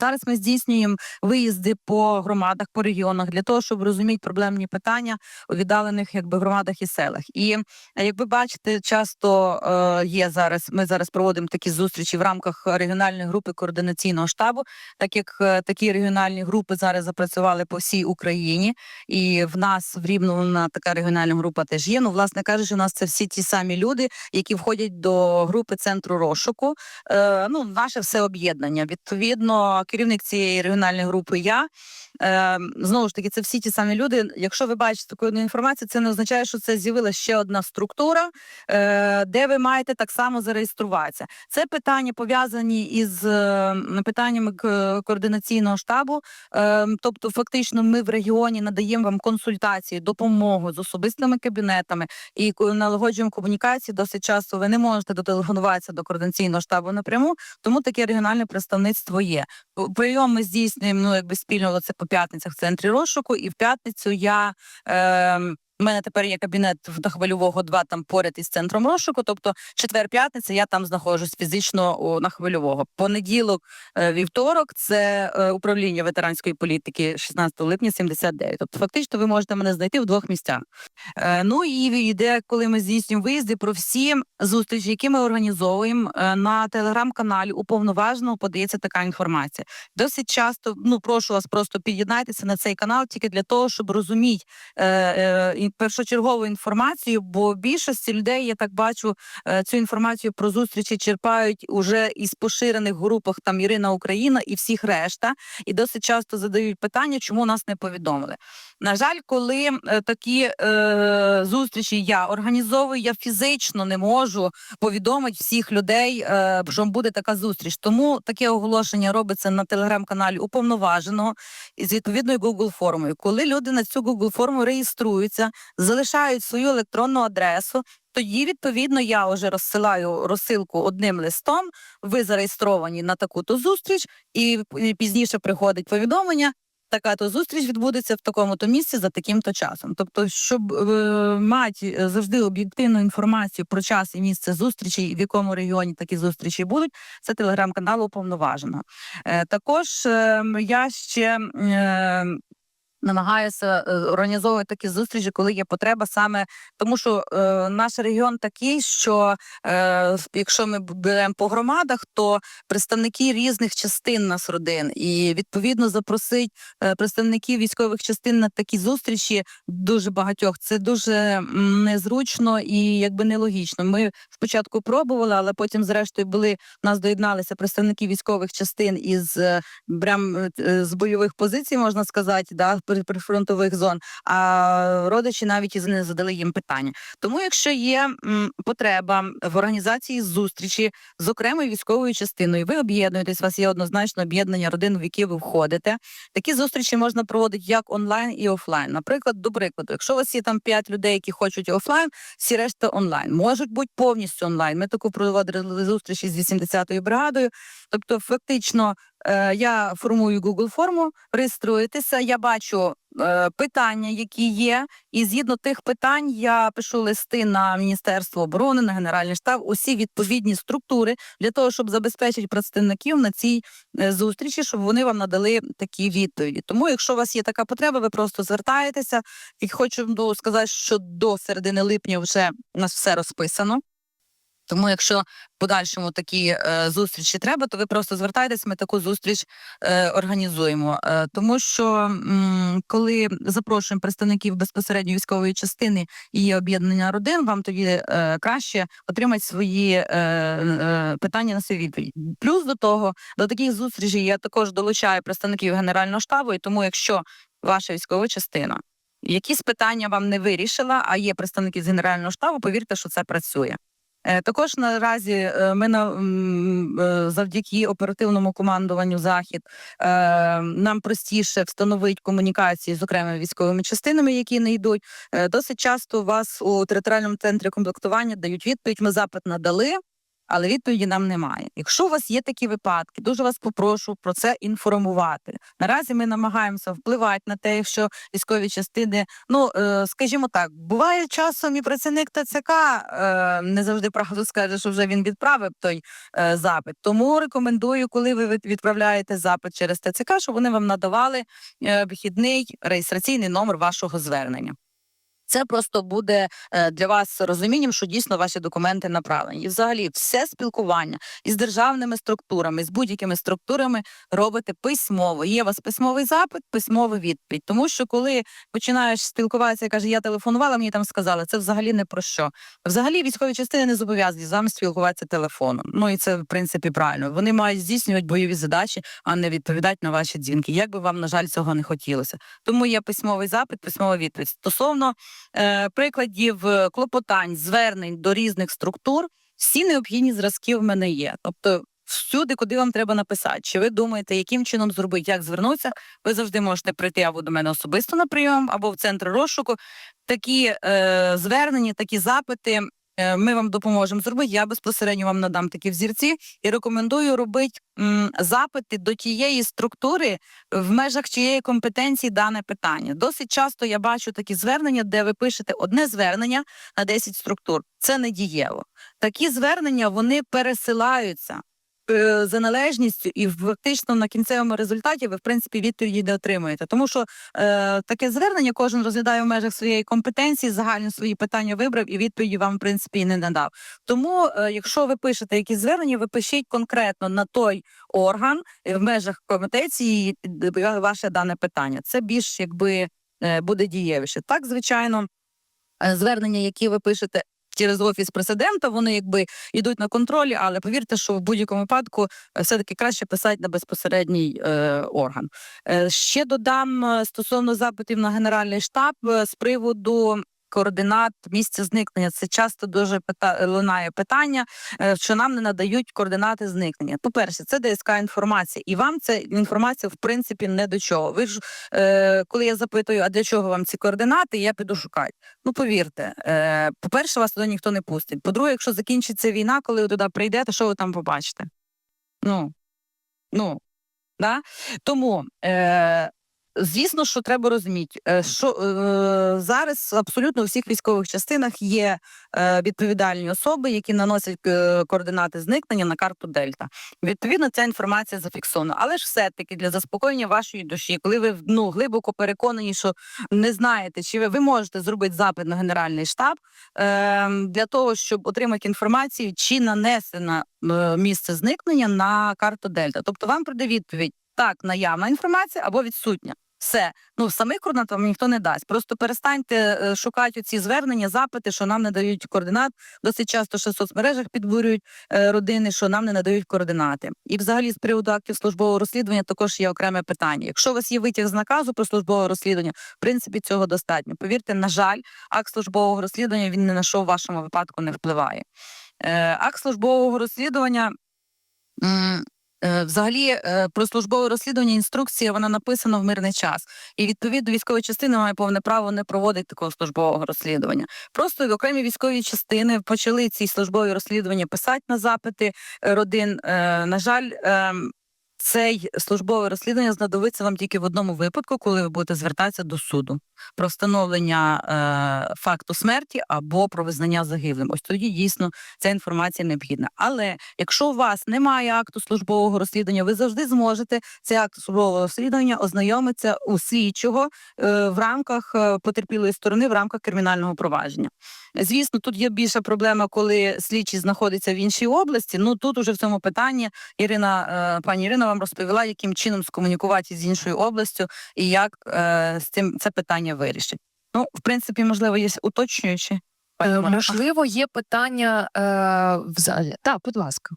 Зараз ми здійснюємо виїзди по громадах, по регіонах для того, щоб розуміти проблемні питання у віддалених якби громадах і селах. І е, як ви бачите, часто е, є зараз. Ми зараз проводимо такі зустрічі в рамках регіональної групи координаційного штабу, так як е, такі регіональні групи зараз запрацювали по всій Україні, і в нас в Рівному така регіональна група теж є. Ну, власне кажучи, у нас це всі ті самі люди, які входять до групи центру розшуку. Е, ну, наше все об'єднання. Відповідно, керівник цієї регіональної групи я. Е, знову ж таки, це всі ті самі люди. Якщо ви бачите таку інформацію, це не означає, що це з'явилася ще одна структура, е, де ви маєте так само зареєструватися. Це питання пов'язані із е, питаннями координаційного штабу. Е, тобто, фактично, ми в регіоні надаємо вам консультації, допомогу з особистими кабінетами і налагоджуємо комунікації. Досить часто ви не можете дотелефонуватися до координаційного штабу напряму, тому таке регіональне представництво є. П- Прийом ми здійснюємо ну, якби спільно це по п'ятницях в центрі розшуку, і в п'ятницю я. Е, у мене тепер є кабінет в хвильового 2 там поряд із центром розшуку. Тобто, четвер-п'ятниця я там знаходжусь фізично на хвильового. Понеділок, е, вівторок це е, управління ветеранської політики 16 липня 79. Тобто, фактично, ви можете мене знайти в двох місцях. Е, ну і йде, коли ми здійснюємо виїзди про всі зустрічі, які ми організовуємо на телеграм-каналі. Уповноваженого подається така інформація. Досить часто ну прошу вас просто під'єднайтеся на цей канал тільки для того, щоб розуміти першочергову інформацію. Бо більшості людей я так бачу е, цю інформацію про зустрічі черпають уже із поширених групах там Ірина Україна і всіх решта, і досить часто задають питання, чому нас не повідомили. На жаль, коли е, такі е, зустрічі я організовую, я фізично не можу повідомити всіх людей, е, що буде така зустріч. Тому таке оголошення робиться на телеграм-каналі уповноваженого із відповідною Google формою. Коли люди на цю Google форму реєструються, залишають свою електронну адресу. Тоді, відповідно, я вже розсилаю розсилку одним листом. Ви зареєстровані на таку-то зустріч, і пізніше приходить повідомлення. Така то зустріч відбудеться в такому-то місці за таким-то часом. Тобто, щоб е, мати е, завжди об'єктивну інформацію про час і місце зустрічі, в якому регіоні такі зустрічі будуть, це телеграм-канал уповноваженого. Е, також е, я ще е, намагаюся е, організовувати такі зустрічі, коли є потреба саме тому, що е, наш регіон такий, що е, якщо ми беремо по громадах, то представники різних частин нас родин, і відповідно запросить е, представників військових частин на такі зустрічі дуже багатьох. Це дуже незручно і якби нелогічно. Ми спочатку пробували, але потім, зрештою, були в нас доєдналися представники військових частин із е, прям е, е, з бойових позицій, можна сказати, да, при- прифронтових зон. А родичі навіть і не задали їм питання. Тому, якщо є потреба в організації зустрічі з окремою військовою частиною, ви об'єднуєтесь, у вас є однозначно об'єднання родин, в які ви входите. Такі зустрічі можна проводити як онлайн і офлайн. Наприклад, до прикладу, якщо у вас є там 5 людей, які хочуть офлайн, всі решта онлайн. Можуть бути повністю онлайн. Ми таку проводили зустрічі з 80-ю бригадою. Тобто, фактично, е, я формую Google форму, реєструєтеся. Я бачу е, питання, які є, і згідно тих питань я пишу листи на Міністерство оборони, на Генеральний штаб, усі відповідні структури для того, щоб забезпечити представників на цій е, зустрічі, щоб вони вам надали такі відповіді. Тому, якщо у вас є така потреба, ви просто звертаєтеся. І хочу ну, сказати, що до середини липня вже у нас все розписано. Тому, якщо в подальшому такі е, зустрічі треба, то ви просто звертайтесь, ми таку зустріч е, організуємо. Е, тому що м, коли запрошуємо представників безпосередньо військової частини і об'єднання родин, вам тоді е, краще отримати свої е, е, питання на свої відповіді. Плюс до того, до таких зустрічей я також долучаю представників генерального штабу, і тому, якщо ваша військова частина якісь питання вам не вирішила, а є представники з генерального штабу, повірте, що це працює. Е, Також наразі е, ми на е, завдяки оперативному командуванню захід нам простіше встановити комунікації з окремими військовими частинами, які не йдуть. Досить часто вас у територіальному центрі комплектування дають відповідь. Ми запит надали. Але відповіді нам немає. Якщо у вас є такі випадки, дуже вас попрошу про це інформувати. Наразі ми намагаємося впливати на те, що військові частини, ну е, скажімо так, буває часом і працівник ТЦК е, не завжди правду скаже, що вже він відправив той е, запит. Тому рекомендую, коли ви від- відправляєте запит через ТЦК, щоб вони вам надавали вихідний реєстраційний номер вашого звернення. Це просто буде е, для вас розумінням, що дійсно ваші документи направлені. І взагалі все спілкування із державними структурами, з будь-якими структурами робите письмово. Є у вас письмовий запит, письмова відповідь. Тому що коли починаєш спілкуватися каже, я телефонувала, мені там сказали, це взагалі не про що. Взагалі військові частини не зобов'язані з вами спілкуватися телефоном. Ну і це в принципі правильно. Вони мають здійснювати бойові задачі, а не відповідати на ваші дзвінки. Як би вам, на жаль, цього не хотілося. Тому є письмовий запит, письмова відповідь. Стосовно прикладів е, клопотань, звернень до різних структур, всі необхідні зразки в мене є. Тобто, всюди, куди вам треба написати, чи ви думаєте, яким чином зробити, як звернутися, ви завжди можете прийти або до мене особисто на прийом, або в центр розшуку. Такі е, звернення, такі запити. Е, Ми вам допоможемо зробити. Я безпосередньо вам надам такі взірці і рекомендую робити запити до тієї структури, в межах чиєї компетенції дане питання. Досить часто я бачу такі звернення, де ви пишете одне звернення на 10 структур. Це не дієво. Такі звернення вони пересилаються е, за належністю, і фактично на кінцевому результаті ви в принципі відповіді не отримуєте. Тому що е, таке звернення кожен розглядає в межах своєї компетенції, загальні свої питання вибрав і відповіді вам в принципі не надав. Тому, е, якщо ви пишете якісь звернення, ви пишіть конкретно на той орган е, в межах компетенції е, ваше дане питання. Це більш якби е, буде дієвіше. Так, звичайно, е, звернення, які ви пишете. Через офіс президента вони якби йдуть на контролі, але повірте, що в будь-якому випадку е, все-таки краще писати на безпосередній е, орган. Е, ще додам е, стосовно запитів на генеральний штаб е, з приводу координат місця зникнення. Це часто дуже пита... лунає питання, е, що нам не надають координати зникнення. По-перше, це ДСК інформація, і вам ця інформація в принципі не до чого. Ви ж е, коли я запитую, а для чого вам ці координати, я піду шукати. Ну повірте, е, по-перше, вас туди ніхто не пустить. По-друге, якщо закінчиться війна, коли ви туди прийдете, що ви там побачите? Ну, ну, да? Тому. Е, Звісно, що треба розуміти, е, що е, зараз абсолютно у всіх військових частинах є е, відповідальні особи, які наносять е, координати зникнення на карту Дельта. Відповідно, ця інформація зафіксована. Але ж все-таки для заспокоєння вашої душі, коли ви ну, глибоко переконані, що не знаєте, чи ви, ви можете зробити запит на генеральний штаб е, для того, щоб отримати інформацію, чи нанесено е, місце зникнення на карту Дельта. Тобто вам прийде відповідь так, наявна інформація або відсутня. Все, ну самих координат вам ніхто не дасть. Просто перестаньте е, шукати ці звернення, запити, що нам не дають координат. Досить часто ще в соцмережах підбурюють е, родини, що нам не надають координати. І, взагалі, з приводу актів службового розслідування також є окреме питання. Якщо у вас є витяг з наказу про службове розслідування, в принципі, цього достатньо. Повірте, на жаль, акт службового розслідування він ні на що в вашому випадку не впливає. Е, акт службового розслідування. Е, Взагалі, е, про службове розслідування інструкція вона написана в мирний час, і відповідно військова частини має повне право не проводити такого службового розслідування. Просто окремі військові частини почали ці службові розслідування писати на запити е, родин. На жаль, ем, цей службове розслідування знадобиться вам тільки в одному випадку, коли ви будете звертатися до суду про встановлення е, факту смерті або про визнання загиблим. Ось тоді дійсно ця інформація необхідна. Але якщо у вас немає акту службового розслідування, ви завжди зможете цей акт службового розслідування ознайомитися у слідчого е, в рамках е, потерпілої сторони в рамках кримінального провадження. Звісно, тут є більша проблема, коли слідчий знаходиться в іншій області. Ну тут уже в цьому питанні Ірина, е, пані Ірина вам розповіла, яким чином скомунікувати з іншою областю і як е, з цим це питання вирішить. Ну, в принципі, можливо, є уточнюючі. Е, Можливо, є питання е, в залі. Так, будь ласка.